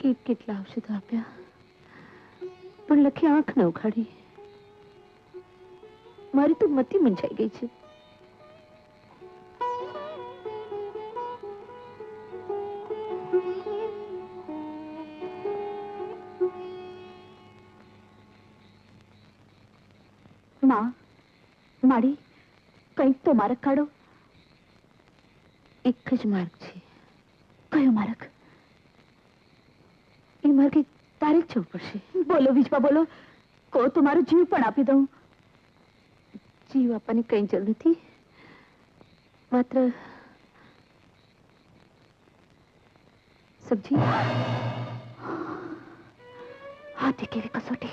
Cat કેટલા ઔષધો આપ્યા? પણ લખી આંખ ન ઉખાડી. મારી તો મતી મૂંઝાઈ ગઈ છે. માં માડી કંઈક તો માર્ગ કાઢો. એક જ માર્ગ છે. કયો માર્ગ? એ માર્ગે તારે પડશે. બોલો વિજવા બોલો. કહો તો જીવ પણ આપી દઉં. જીવ આપવાની કઈ જરૂર નથી. માત્ર સબ્જી હાથી કેવી કસોટી.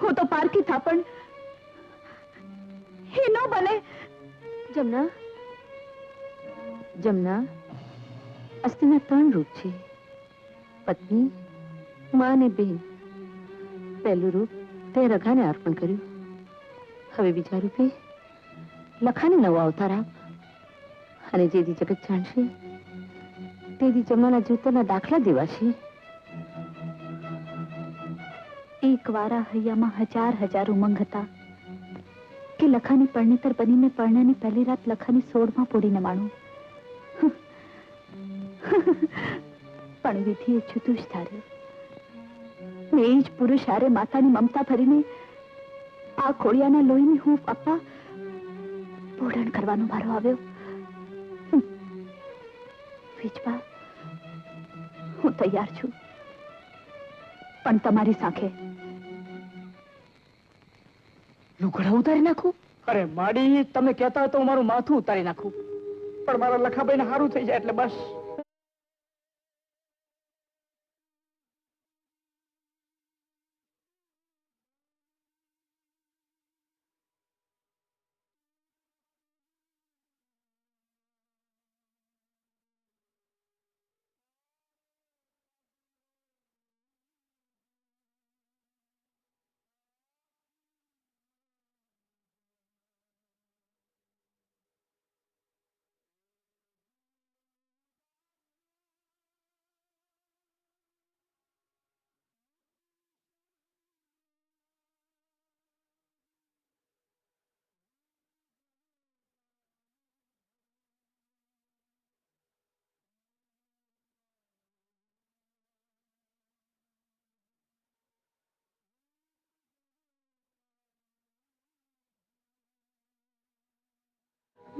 હું તો પારકી થા, પણ એ ન બને. જમના જમના અસ્થિના ત્રણ રૂપ છે. પત્ની, માં અને બેન પહેલું રૂપ તે રઘાને અર્પણ કર્યું. હવે બીજા રૂપે લખાને નવો અવતાર આપ. અને જેથી જગત જાણશે, તે દી જમવાના જૂતરના દાખલા દેવાશે. એક વારા હૈયામાં હજાર હજાર ઉમંગ હતા કે લખાની પરણેતર બનીને પરણાની પહેલી રાત લખાની સોળમાં પોડીને માણું. પણ વિધિએ જુદું જ ધાર્યું ને જ પુરુષ હારે માતાની મમતા ભરીને આ ખોડિયાના લોહીની હું આપવા પૂરણ કરવાનો મારો આવ્યો. વીજબા હું તૈયાર છું. પણ તમારી સાંખે લુગડા ઉતારી નાખું? અરે, માડી, તમે કહેતા તો મારું માથું ઉતારી નાખું. પણ મારા લખાભાઈને સારું થઈ જાય એટલે બસ.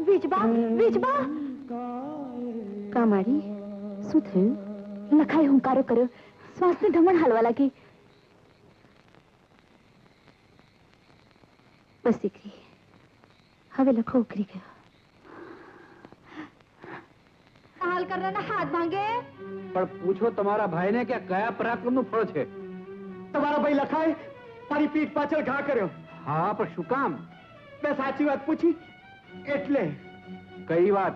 વીજબા હુંકારો કર્યો. શ્વાસને ઢમણ હાલવા લાગી. બસ દીકરી, હવે લખો ઉકરી ગયો. હાથ ભાંગે. પણ પૂછો તમારા ભાઈને કે કયા પરાક્રમનું ફળ છે? તમારો ભાઈ લખાય, મારી પીઠ પાછળ ઘા કર્યો. હા, પણ શું કામ? મેં સાચી વાત પૂછી. એટલે કઈ વાત?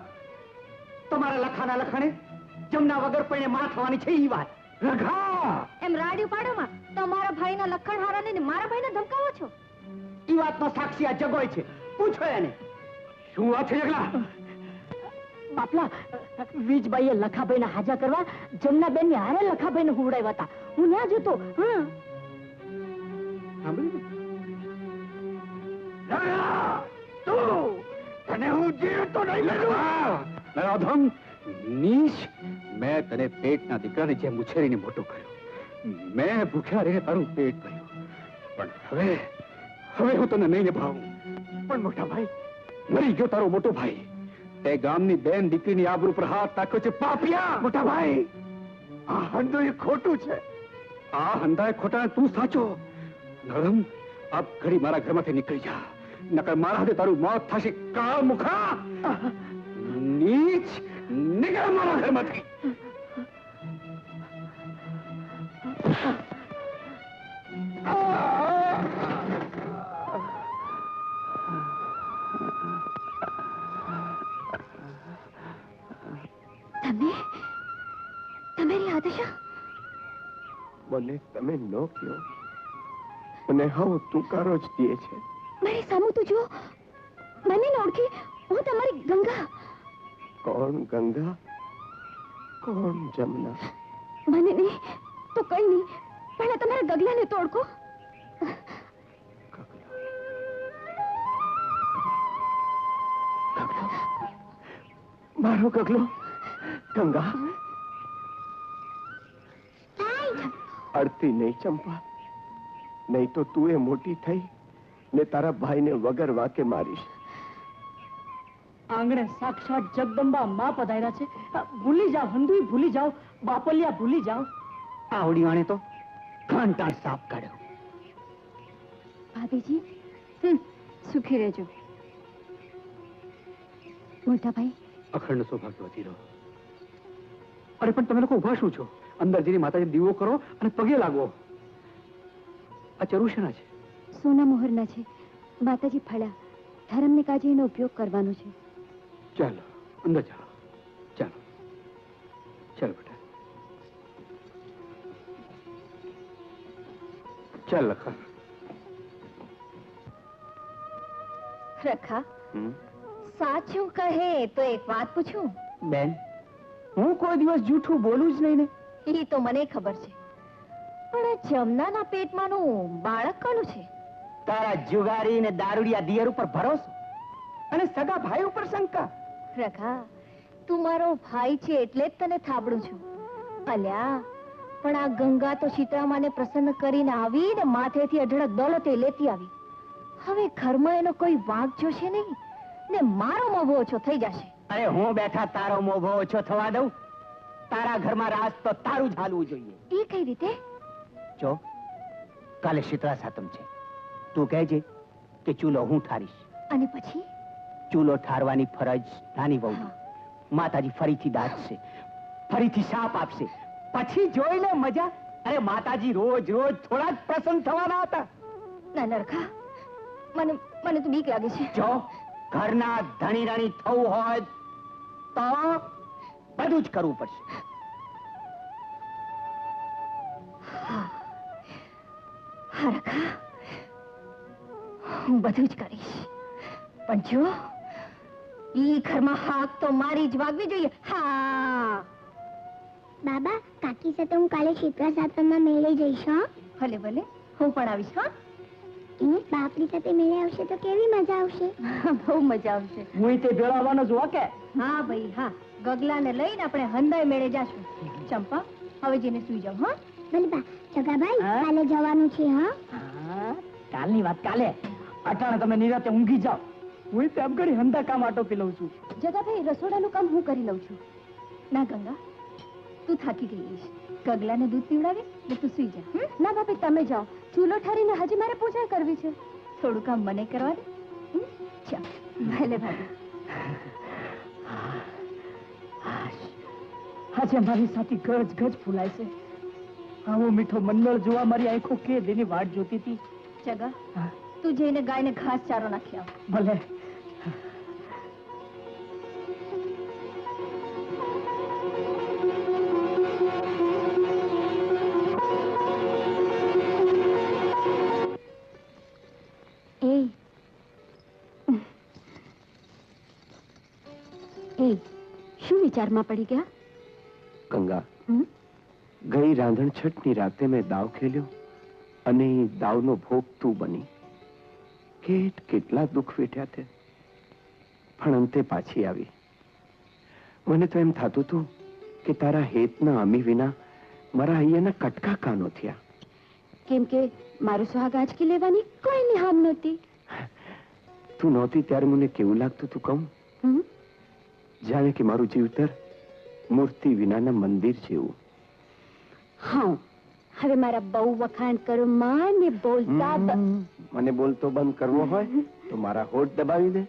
તમારા લખાના લખાણે જમના વગર પૈણે માં થવાની છે ઈ વાત. રઘા! એમ રાડ્યું પાડોમાં? તમારા ભાઈના લખણ હારાને ને મારા ભાઈને ધમકાવો છો? ઈ વાતનો સાક્ષી આ જગોય છે. પૂછો એને. શું વાત છે જગલા બાપલા વીજબાઈએ લખાભાઈને હાજા કરવા જમનાબેનની હારે લખાભાઈને હુવડાવ્યા હતા. હું ના જતો. સાંભળ્યું તને હું જીવતો નહીં લડવા. નરાધમ નીશ મેં તને પેટના દીકરાને જેમ ઉછેરીને મોટો કર્યો મેં ભૂખ્યા રહીને તારું પેટ ભર્યું. પણ હવે હવે હું તને નહીં નિભાવું. પણ મોટા ભાઈ. મરી ગયો તારો મોટો ભાઈ. તે ગામની બેન દીકરીની આબરૂ પર હાથ નાખ્યો છે પાપિયા! મોટા ભાઈ આ હંધો એ ખોટું છે. આ હંધાય ખોટા તું સાચો. નરમ આપ ઘડી મારા ઘરમાંથી નીકળી જા. નકર મારા હાથે તારું મોત થશે કાળ મુખા નીચ નીકળ મારા ઘરમાંથી. તમે? તમે રી આદશા મને તમે નો કહો. મને હવ તુકારો જ દે છે. મારી સામું તું જો મને ન ઓળખી. હું તમારી ગંગા. કોણ ગંગા? કોણ જમના? મને નહીં તો કઈ નહીં. પણ તમારા ગગલાને તો ઓળખો. મારો ગગલો? ગંગા? અડતી નહીં ચંપા. નહીં તો તું એ મોટી થઈ. ને તારા ભાઈને વગર વાકે મારીશ આંગણે સાક્ષાત જગદંબા માં પધાર્યા છે. ભૂલી જાઓ હંદુઈ ભૂલી જાઓ બાપલિયા ભૂલી જાઓ. આવડી વાણે તો ઘંટાળ સાફ કાઢ્યો. ભાભીજી સુખી રહેજો. મોટા ભાઈ અખંડ સૌભાગ્યવતી રહો અરે પણ તમે લોકો ઊભા શું છો? અંદર જઈને માતાજી દીવો કરો અને પગે લાગો. આ ચરુશના છે? સોના મોહરના છે. માતાજી ફળ્યા. ધર્મને કાજે એનો ઉપયોગ કરવાનો છે. ચાલો અંદર ચાલો ચાલો. ચાલો બેટા. ચાલ લખા. રખા સાચું કહે તો એક વાત પૂછું? બેન હું કોઈ દિવસ જૂઠું બોલું જ નહીં ને. એ તો મને ખબર છે. પણ જમનાના પેટમાંનું બાળક કોનું છે? તારા જુગારી ને દારૂડિયા દિયર ઉપર ભરોસો અને સગા ભાઈ ઉપર શંકા. રખા તું મારો ભાઈ છે એટલે જ તને થાબડું છું. અલ્યા પણ આ ગંગા તો સીતામાને પ્રસન્ન કરીને આવી ને માથેથી અઢળક દોલતે લેતી આવી. હવે ઘરમાં એનો કોઈ વાંક જોશે નહીં ને મારો મોભો ઓછો થઈ જશે. અરે હું બેઠા તારો મોભો ઓછો થવા દઉં? તારા ઘરમાં રાજ તો તારું જ હાલવું જોઈએ. એ કઈ રીતે? જો કાલે શીતળા સાતમ છે. તું કહેજે કે ચૂલો હું ઠારીશ. અને પછી? ચૂલો ઠારવાની ફરજ નાની વહુ માતાજી ફરીથી દાટશે ફરીથી શાપ આપશે. પછી જોઈ લે મજા. અરે માતાજી રોજ રોજ થોડા જ પ્રસન્ન થવાના હતા. ના નરખા. મને મને તો બીક લાગે છે. જો ઘરના ધણી રાણી થવું હોય તો બધું જ કરવું પડશે. હા. રખા હું બધું જ કરીશ. પણ જો ઈ ઘરમાં હાક તો મારી જ વાગવી જોઈએ. હા. બાબા કાકી સાથે હું કાલે શીતળા સાતમમાં મેળે જઈશ હો. ભલે ભલે. હું પણ આવીશ હા. એ બાપરી સાથે મેળે આવશે તો કેવી મજા આવશે? બહુ મજા આવશે. હું તે ભેળવવાનો જો કે? હા ભાઈ હા. ગગલાને લઈને આપણે હંદાય મેળે જાશું. ચંપા હવે જઈને સુઈ જાવ હા. ભલે બા જગાભાઈ કાલે જવાનું છે હા. હા, કાલની વાત કાલે. અટાણે તમે નિરાતે ઊંઘી જાઓ. હું તેમ કરી હંધા કામ આટોપી લઉં છું. જગાભાઈ રસોડાનું કામ હું કરી લઉં છું. ના ગંગા તું થાકી ગઈ ગગલાને દૂધ પીવડાવી ને તું સુઈ જા. ના બાપી તમે જાઓ. ચૂલો ઠારીને હજી મારે પૂજા કરવી છે. થોડું કામ મને કરવા દે. ચાલ ભલે ભાભી. આજે મારી સાથે ગજ ગજ ફૂલાય છે. આવો મીઠો મંડળ જોવા મારી આંખો કે દેની વાટ જોતી હતી. જગા. તું જઈને ગાયને ઘાસ ચારો નાખી આવ. ભલે. શું વિચારમાં પડી ગયા? ગંગા? ગઈ રાંધણ છઠની રાતે મેં દાવ ખેલ્યો અને દાવ દાવનો ભોગ તું બની. કેટ કેટલા દુઃખ વેઠ્યા તે પણ અંતે પાછી આવી. મને તો એમ થતું હતું કે તારા હેતના અમી વિના મારા અહીંયાના કટકા કાનો થયા. કેમ કે મારું સુહાગ આજકી લેવાની કોઈ નિહામ નહોતી. તું નહોતી ત્યારે મને કેવું લાગતું તું કહું? જાણે કે મારું જીવતર મૂર્તિ વિનાના મંદિર જેવું. હા હવે મારા બહુ વખાણ કરો માં ને બોલતા મને બોલતો બંધ કરવો હોય તો મારા હોઠ દબાવી દે.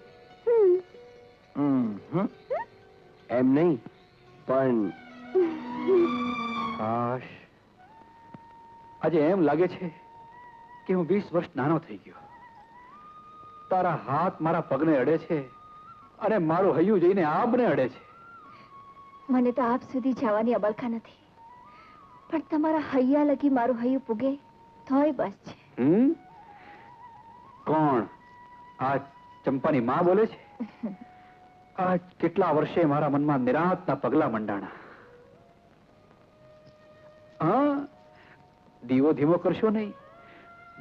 એમ નહીં પણ કાશ આજે એમ લાગે છે કે હું વીસ વર્ષ નાનો થઈ ગયો. તારા હાથ મારા પગને અડે છે અને મારું હૈયું જઈને આબને અડે છે. મને તો આપ સુધી જવાની અબળખા નથી. પણ તમારા હૈયા લગી મારું હૈયું પૂગે તોય બસ છે. હમ? કોણ? આ ચંપાની માં બોલે છે? આ કેટલા વર્ષે મારા મનમાં નિરાંતના પગલા મંડાણા? હા દીવો ધીમો કરશો નહીં.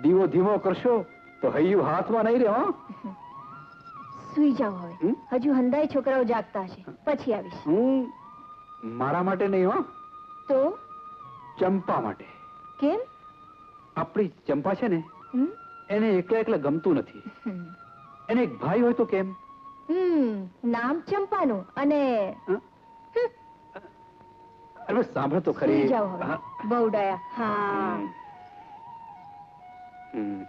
દીવો ધીમો કરશો તો હૈયું હાથમાં નહીં રે હો. સુઈ જાઓ હવે. હજુ હંધાઈ છોકરાઓ જાગતા હશે. પછી આવીશ. હું? મારા માટે નહીં હો. તો? ચંપા માટે. કેમ? આપણી ચંપા છે ને? હમ? એને એકલા એકલા ગમતું નથી. એને એક ભાઈ હોય તો કેમ? હમ નામ ચંપાનું અને અરે સાંભળ તો ખરી. બહુ ડાયા હા. હમ.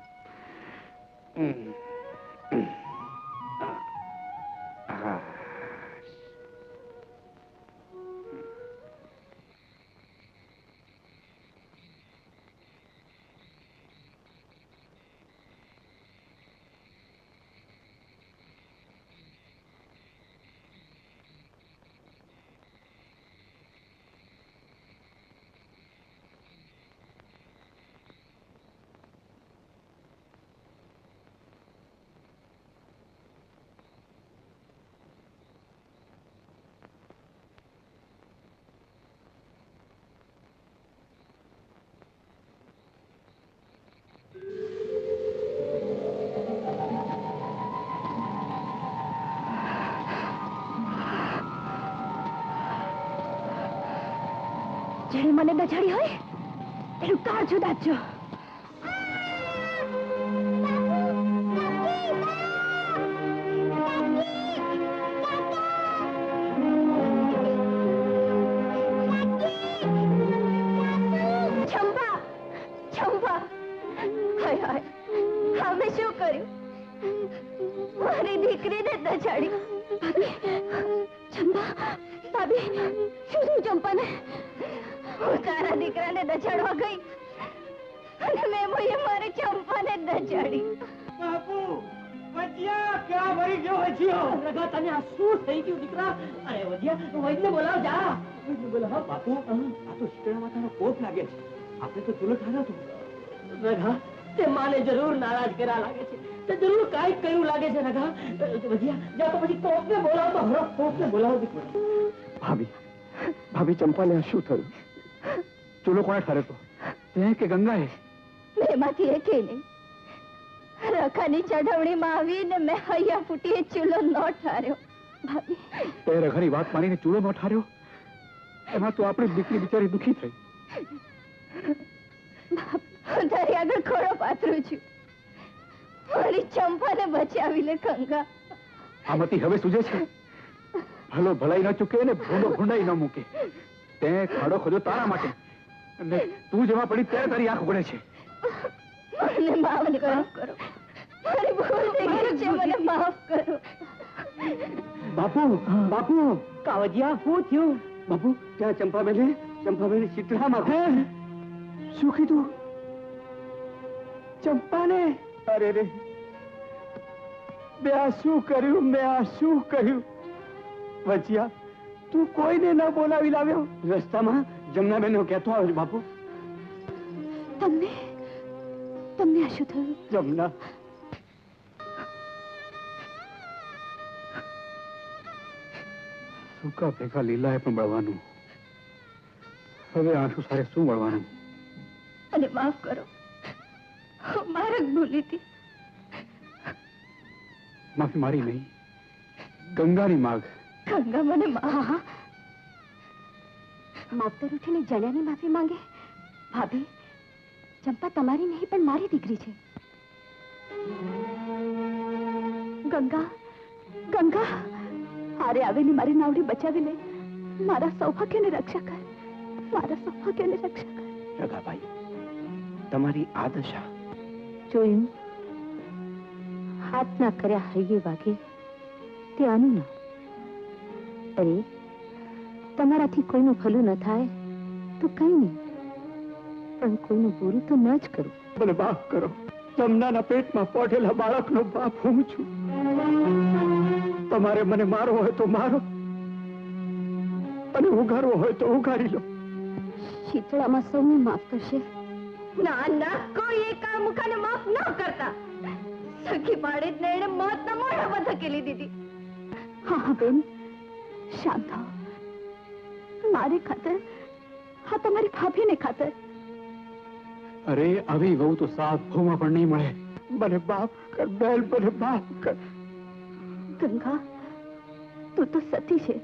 જેણે મને દજાડી હોય એનું કાળ જુદાજો ચંપા દીકરાને દજાડવા ગઈ અને મેમોએ મારી ચંપાને દજાડી. બાપુ વજિયા ક્યાં ભરી ગયો વજિયો રગા તને આ શું થઈ ગયું દીકરા? અરે વજિયા વૈદ્યને બોલાવ જા. વૈદ્યને બોલાવ બાપુ. આ તો શીતળા તારો કોટ લાગે છે. આપણે તો ચૂલો ઠાર્યો તો. રગા તે માને જરૂર નારાજ કર્યા લાગે છે. તે જરૂર કાંઈક કર્યું લાગે છે રગા વજિયા જા તો પછી કોપને બોલાવ તો. હરો કોપને બોલાવ દીકરા ભાભી. ભાભી ચંપાને શું થયું? ચૂલો કોણે ઠાર્યો તો તે કે ગંગાએ બેમાંથી એકે નહીં. રખાની ચઢવણીમાં આવીને મેં હૈયા ફૂટીએ ચૂલો ન ઠાર્યો. તે રખાની વાત માનીને ચૂલો ન ઠાર્યો? એમાં તો આપણી દીકરી બિચારી દુખી થઈ. હું તારી આગળ ખોરો પાથરું છું. મારી ચંપાને બચાવી લે ગંગા આમાંથી હવે સુજે છે? ભલો ભલાઈ ન ચૂકે ને ભૂંડો ભૂંડાઈ ન મૂકે. તે ખાડો ખોજો તારા માટે. અને તું જેમાં પડી ત્યારે તારી આંખ ઉગડે છે. મને માફ કરો મારી ભૂલ થઈ ગઈ છે મને માફ કરો. બાપુ બાપુ. કાવજિયા શું થયું? બાપુ ત્યાં ચંપાબેને ચંપાબેને શીતળામાં શું કીધું? ચંપાને? અરે રે. મેં આ શું કર્યું? મેં આ શું કર્યું? વચિયા તું કોઈને ન બોલાવી લાવ્યો? રસ્તામાં જમનાબેન કહેતો આવ્યો બાપુ. તમને? તમને આ શું થયું? જમના. સૂકા ભેગા લીલાએ પણ બળવાનું. હવે આંસુ સારે શું મળવાનું? અને માફ કરો. હું મારે જ ભૂલી હતી. માફી મારી નહીં. ગંગાની માગ. ગંગા મને મા માવતર ઉઠીને જણાની માફી માંગે? ભાભી ચંપા તમારી નહીં પણ મારી દીકરી છે. ગંગા ગંગા હારે આવેલી મારી નાવડી બચાવી લે. મારા સૌભાગ્યની રક્ષા કર. મારા સૌભાગ્યની રક્ષા કર. રઘાભાઈ તમારી આ દશા. જોયું હાથના કર્યા હૈયે વાગે તે આનું ના અરે તમારાથી કોઈનું ભલું ન થાય તો કઈ નહીં. પણ કોઈનું બુરું તો ન જ કરું. મને માફ કરો. જમનાના પેટમાં પોઢેલા બાળકનો બાપ હું છું. તમારે મને મારો હોય તો મારો. અને ઉઘારવો હોય તો ઉઘારી લો. શીતળામાં સૌને માફ કરશે. ના ના કોઈ એક આ મુખાને માફ ન કરતા. સખી પાડે જ એને મોતના મોઢા પર ધકેલી દીધી. હા હા બેન. શાંત થાઓ. મારી ખાતર? હા તમારી ભાભીને ખાતર. અરે આવી વહુ તો સાત ભૂમાં પણ નહીં મળે. મને માફ કર બેલ મને માફ કર. ગંગા તું તો સતી છે.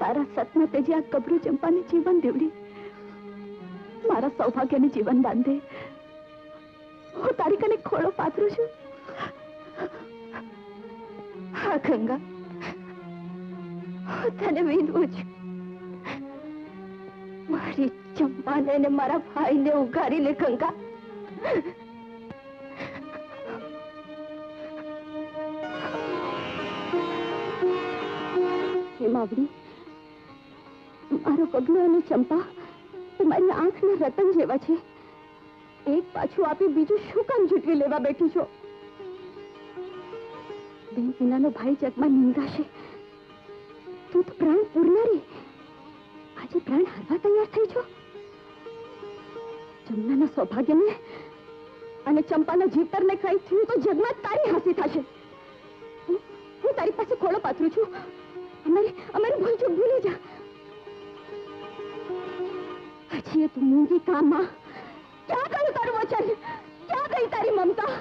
તારા સતમાં તે જે આ કબરું ચંપાને જીવન દેવડી. મારા સૌભાગ્યને જીવન દાન દે. હું તારી કને ખોળો પાથરું છું. હા ગંગા. હું તને વિનવું છું. મારી ચંપાને ને મારા ભાઈને ઉગારી લે ગંગા હેમાવડી મારો પગલો અને ચંપા તમારી આંખના રતન જેવા છે. એક પાછું આપી બીજું શું કામ જૂટવી લેવા બેઠી છો? બેન વિનાનો ભાઈ જગમાં નિંદાશે તું તો પ્રાણ પૂરનારી. આજે પ્રાણ હારવા તૈયાર થઈ છો? જમનાના સૌભાગ્યને અને ચંપાના જીવતરને કઈ થયું તો જગમાં તારી હાસી થશે. હું તારી પાસે ખોળો પાથરું છું. અમારી અમારી ભૂલ ચૂક ભૂલી જા. હજી તું મૂંગી કામમાં ક્યાં ગયું તારું વચન? ક્યાં ગઈ તારી મમતા?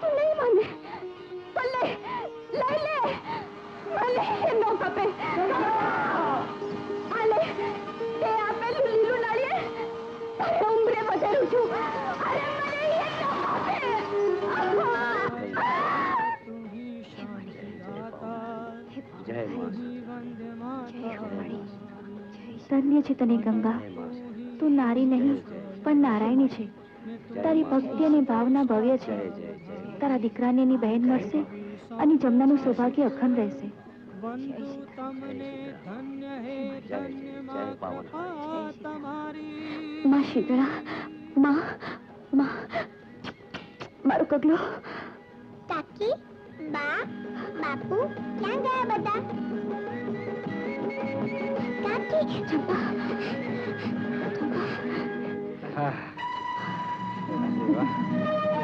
તું નહીં માને. તો લે, લઈ લે. ભલે ન નો કપે છું અરે મને એ તો ધન્ય છે તને ગંગા. તું નારી નહીં, પણ નારાયણી છે. તારી ભક્તિ ભાવના ભવ્ય છે. તારા દીકરાને બહેન મળશે અને જમનાનું સૌભાગ્ય અખંડ રહેશે. માં શીતળા માં માં મારો કગલો. કાકી બા બાપુ ક્યાં ગયા બધા? કાકી ચંપા હા.